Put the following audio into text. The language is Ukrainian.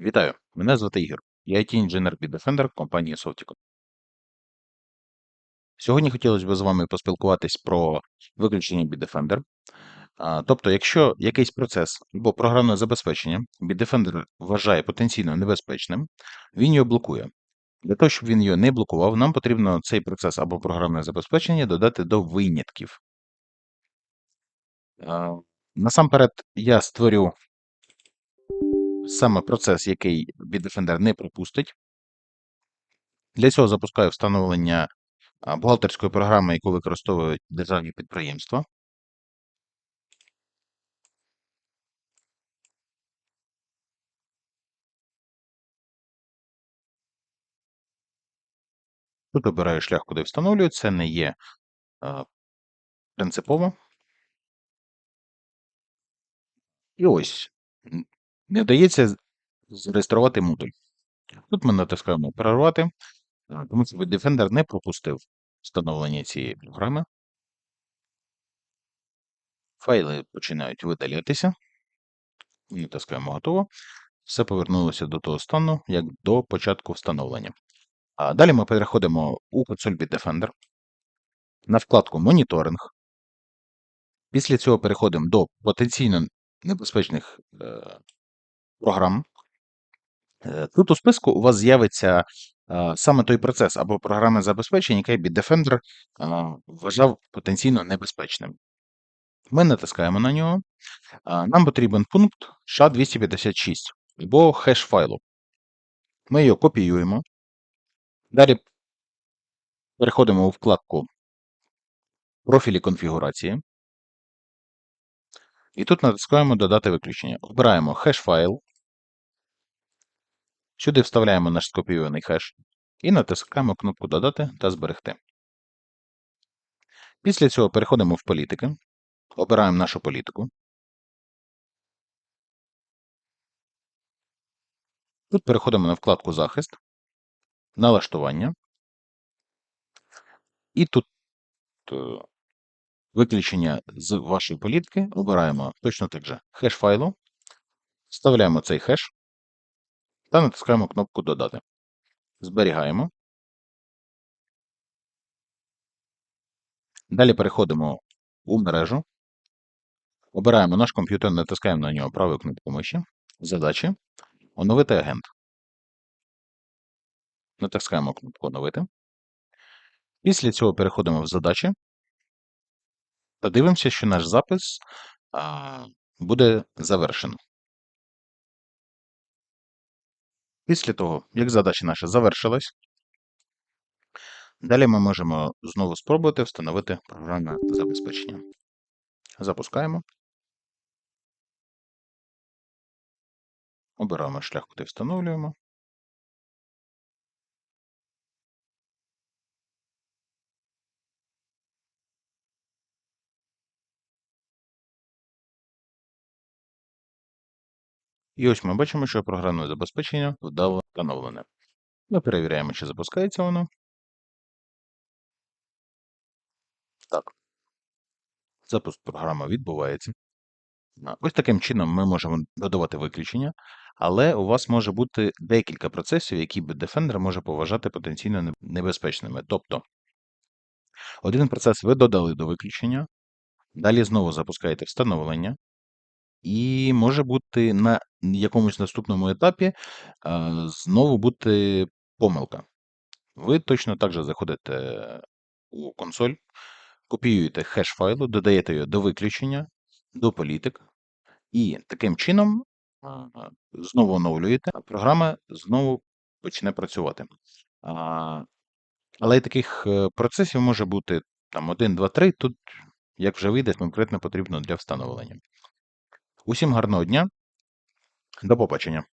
Вітаю, мене звати Ігор. Я IT-інженер Bitdefender компанії Softicon. Сьогодні хотілося б з вами поспілкуватись про виключення Bitdefender. Тобто, якщо якийсь процес або програмне забезпечення Bitdefender вважає потенційно небезпечним, він його блокує. Для того, щоб він його не блокував, нам потрібно цей процес або програмне забезпечення додати до винятків. Насамперед, я створю саме процес, який Bitdefender не пропустить. Для цього запускаю встановлення бухгалтерської програми, яку використовують державні підприємства. Тут обираю шлях, куди встановлюю. Це не є принципово. І ось не вдається зареєструвати модуль. Тут ми натискаємо перервати, тому що Defender не пропустив встановлення цієї програми. Файли починають видалятися. Натискаємо готово. Все повернулося до того стану, як до початку встановлення. А далі ми переходимо у консоль Bitdefender на вкладку Моніторинг. Після цього переходимо до потенційно небезпечних е, програм. Е, Тут у списку у вас з'явиться е, саме той процес або програмне забезпечення, яке Bitdefender е, вважав потенційно небезпечним. Ми натискаємо на нього. Нам потрібен пункт SHA-256 або хеш файлу. Ми його копіюємо. Далі переходимо у вкладку профілі конфігурації. І тут натискаємо Додати виключення. Обираємо хеш файл. Сюди вставляємо наш скопійований хеш і натискаємо кнопку Додати та зберегти. Після цього переходимо в політики. Обираємо нашу політику. Тут переходимо на вкладку Захист, налаштування. І тут е, виключення з вашої політики обираємо точно так же хеш файлу, вставляємо цей хеш та натискаємо кнопку Додати. Зберігаємо. Далі переходимо у мережу. Обираємо наш комп'ютер, натискаємо на нього правою кнопкою миші. Задачі. Оновити агент. Натискаємо кнопку Оновити. Після цього переходимо в задачі та дивимося, що наш запис буде завершено. Після того, як задача наша завершилась, далі ми можемо знову спробувати встановити програмне забезпечення. Запускаємо. Обираємо шлях, куди встановлюємо. І ось ми бачимо, що програмне забезпечення вдало встановлене. Ми перевіряємо, чи запускається воно. Так. Запуск програми відбувається. Ось таким чином ми можемо додавати виключення, але у вас може бути декілька процесів, які Bitdefender може поважати потенційно небезпечними. Тобто, один процес ви додали до виключення, далі знову запускаєте встановлення, і може бути на якомусь наступному етапі знову бути помилка. Ви точно так же заходите у консоль, копіюєте хеш файлу, додаєте його до виключення, до політик, і таким чином знову оновлюєте, а програма знову почне працювати. Але таких е, процесів може бути там 1, 2, 3. Тут, як вже вийде, конкретно потрібно для встановлення. Усім гарного дня. До побачення.